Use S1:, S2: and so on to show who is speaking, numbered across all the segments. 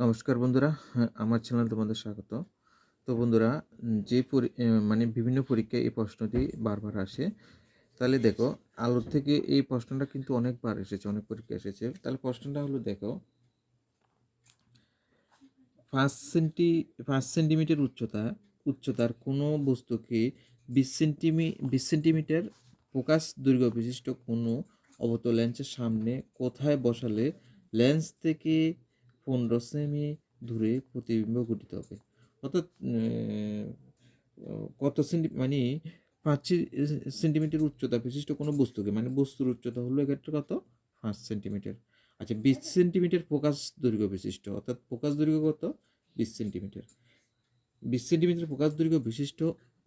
S1: নমস্কার বন্ধুরা হ্যাঁ, আমার চ্যানেল তোমাদের স্বাগত। তো বন্ধুরা যে মানে বিভিন্ন পরীক্ষায় এই প্রশ্নটি বারবার আসে তাহলে দেখো আলোর থেকে এই প্রশ্নটা কিন্তু অনেকবার এসেছে অনেক পরীক্ষা এসেছে। তাহলে প্রশ্নটা হলো দেখো পাঁচ সেন্টি পাঁচ সেন্টিমিটার উচ্চতা উচ্চতার কোনো বস্তুকে বিশ সেন্টিমি বিশ সেন্টিমিটার ফোকাস দৈর্ঘ্য বিশিষ্ট কোনো অবতল লেন্সের সামনে কোথায় বসালে লেন্স থেকে পনেরো সেমি দূরে প্রতিবিম্ব গঠিত হবে। অর্থাৎ কত সেন্টি মানে পাঁচ সেন্টিমিটার উচ্চতা বিশিষ্ট কোনো বস্তুকে মানে বস্তুর উচ্চতা হলো এক্ষেত্রে কত? পাঁচ সেন্টিমিটার আচ্ছা বিশ সেন্টিমিটার ফোকাস দৈর্ঘ্য বিশিষ্ট, অর্থাৎ ফোকাস দৈর্ঘ্য কত? বিশ সেন্টিমিটার বিশ সেন্টিমিটার ফোকাস দৈর্ঘ্য বিশিষ্ট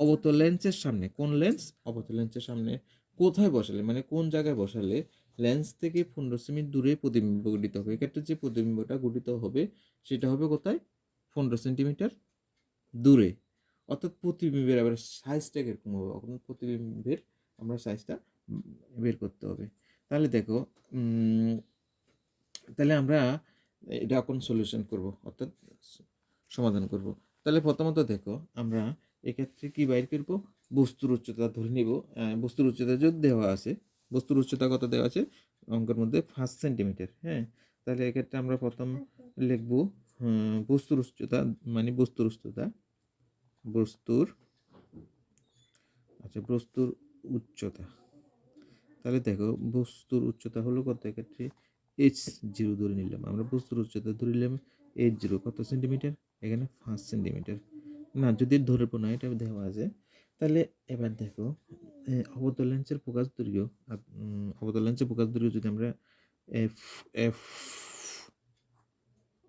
S1: অবতল লেন্সের সামনে, কোন লেন্স? অবতল লেন্সের সামনে। কোথায় বসালে? মানে কোন জায়গায় বসালে? লেন্স থেকে পনেরো সেমি দূরে প্রতিবিম্ব গঠিত হবে। এক্ষেত্রে যে প্রতিবিম্বটা গঠিত হবে, সেটা হবে কোথায়? পনেরো সেন্টিমিটার দূরে। অর্থাৎ প্রতিবিম্বের আবার সাইজটা কীরকম হবে? এখন প্রতিবিম্বের আমরা সাইজটা বের করতে হবে। তাহলে দেখো তাহলে আমরা এটা এখন সলিউশন করব, অর্থাৎ সমাধান করব। তাহলে প্রথমত দেখো, আমরা এক্ষেত্রে কি বাইর করব? বস্তুর উচ্চতা ধরে নিব। বস্তুর উচ্চতা যদি দেওয়া আছে বস্তুর উচ্চতা কত দেওয়া আছে? অঙ্কের মধ্যে পাঁচ সেন্টিমিটার হ্যাঁ? তাহলে এক্ষেত্রে আমরা প্রথম লিখব বস্তুর উচ্চতা মানে বস্তুর উচ্চতা বস্তুর আচ্ছা বস্তুর উচ্চতা। তাহলে দেখো বস্তুর উচ্চতা হলো কত এক্ষেত্রে? এইচ জিরো ধরে নিলাম আমরা বস্তুর উচ্চতা ধরে নিলাম এইচ জিরো কত সেন্টিমিটার? এখানে পাঁচ সেন্টিমিটার। না যদি ধরবো না এটা দেওয়া আছে। তাহলে এবার দেখো এ, অবতল লেন্সের দৈর্ঘ্য আপ- উম, অবতল লেন্সের ফোকাস দৈর্ঘ্য যদি আমরা এফ এফ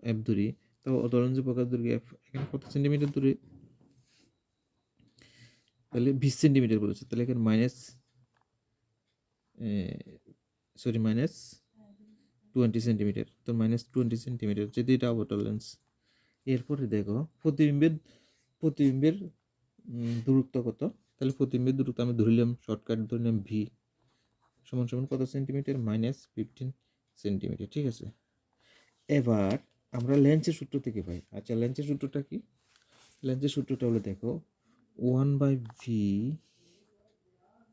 S1: এফ ধরি তো অবতল লেন্সের ফোকাস দৈর্ঘ্য এফ এখানে কত সেন্টিমিটার দূরে? তাহলে বিশ সেন্টিমিটার বলেছে তাহলে এখানে minus sorry minus twenty centimetre তো মাইনাস টোয়েন্টি সেন্টিমিটার যদি এটা অবতল লেন্স। এরপরে দেখো প্রতিবিম্বের প্রতিবিম্বের দূরত্ব কত? তাহলে প্রতিবিম্বের দূরত্ব আমি ধরলাম শর্টকাট ধরলাম ভি সমান সমান কত সেন্টিমিটার মাইনাস ফিফটিন সেন্টিমিটার ঠিক আছে? এবার আমরা লেন্সের সূত্র থেকে পাই। আচ্ছা লেন্সের সূত্রটা কি? লেন্সের সূত্রটা হলো দেখো one by v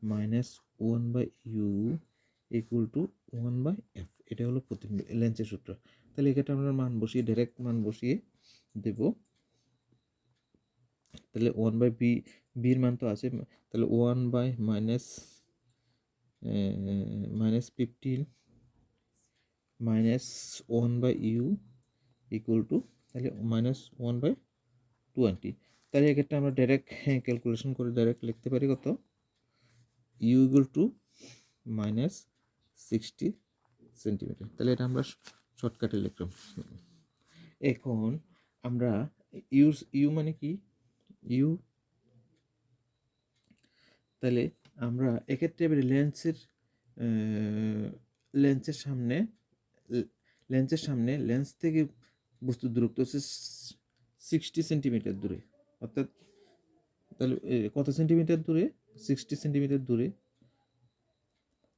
S1: minus one by u equal to one by f এটা হলো প্রতিবিম্ব লেন্সের সূত্র। তাহলে এক্ষেত্রে আমরা মান বসিয়ে ডাইরেক্ট মান বসিয়ে দেব। তাহলে ওয়ান বাই বি বির মান তো আছে, তাহলে one by minus minus fifteen minus one by u equal to তাহলে মাইনাস ওয়ান বাই টোয়েন্টি তাহলে এক্ষেত্রে আমরা ডাইরেক্ট ক্যালকুলেশন করে ডাইরেক্ট লিখতে পারি কত? U equal to minus sixty centimetre তাহলে এটা আমরা শর্টকাটে লিখলাম। এখন আমরা ইউ ইউ মানে কি? ইউ। তাহলে আমরা এক্ষেত্রে এবারে লেন্সের লেন্সের সামনে লেন্সের সামনে লেন্স থেকে বস্তুর দূরত্ব হচ্ছে সিক্সটি সেন্টিমিটার দূরে। অর্থাৎ তাহলে কত সেন্টিমিটার দূরে? সিক্সটি সেন্টিমিটার দূরে।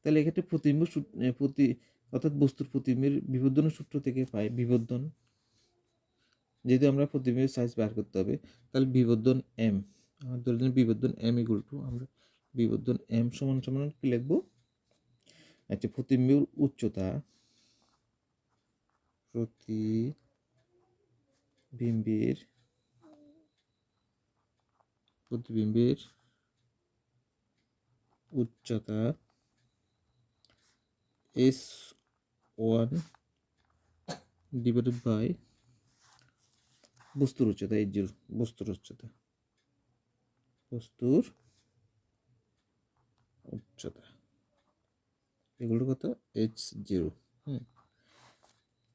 S1: তাহলে এক্ষেত্রে প্রতিবিম্ব সূত- প্রতি, অর্থাৎ বস্তুর প্রতিবিম্বের বিবর্ধনের সূত্র থেকে পাই বিবর্ধন। যেহেতু আমরা প্রতিবিম্বের সাইজ বার করতে হবে, তাহলে বিবর্ধন এম ধরে দিন বিবর্ধন এম ইকুয়াল টু আমরা বিবর্ধন এম সমান সমান কি লিখব? আচ্ছা প্রতিবিম্বের উচ্চতা প্রতিবিম্বের প্রতিবিম্বের উচ্চতা এস ওয়ান ডিভাইডেড বাই বস্তুর উচ্চতা, এই জিরো বস্তুর উচ্চতা। বস্তুর উচ্চতা। এগুলো কত? এইচ জিরো হুম।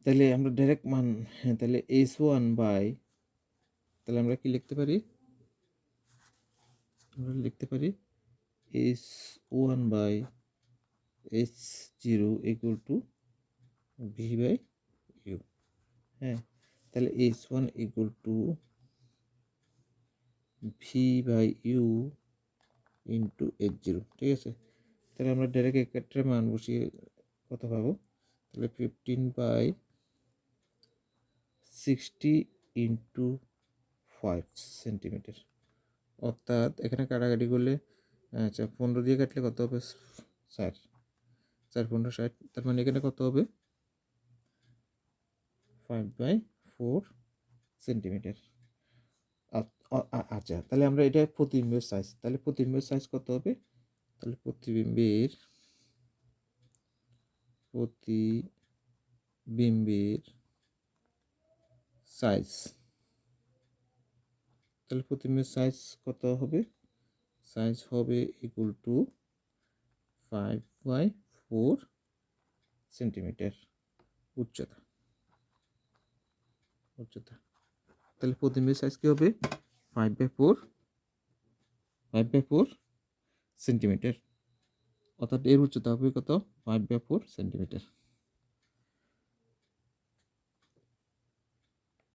S1: তাহলে আমরা ডাইরেক্ট মান হ্যাঁ তাহলে এইচ ওয়ান বাই তাহলে আমরা কি লিখতে পারি? আমরা লিখতে পারি h one by h zero equal to v by u হ্যাঁ। তাহলে s one equal to v by u into h zero ঠিক আছে? তাহলে আমরা ডাইরেক্ট এক্ষেত্রে মান বসিয়ে কত পাবো। তাহলে fifteen by sixty into five centimetre অর্থাৎ এখানে কাটাকাটি করলে আচ্ছা পনেরো দিয়ে কাটলে কত হবে? ষাট। চার পনেরো, ষাট, তার মানে এখানে কত হবে? Five by four centimetre. আচ্ছা তাহলে আমরা এটা প্রতিবিম্বের সাইজ তাহলে প্রতিবিম্বের সাইজ কত হবে? তাহলে প্রতিবিম্বের প্রতিবিম্বের সাইজ তাহলে প্রতিবিম্বের সাইজ কত হবে? সাইজ হবে equal to five by four centimetre উচ্চতা। উচ্চতা। তাহলে প্রতিবিম্বের সাইজ কী হবে? Five by four five by four centimetre অর্থাৎ এর উচ্চতা হবে কত? Five by four centimetre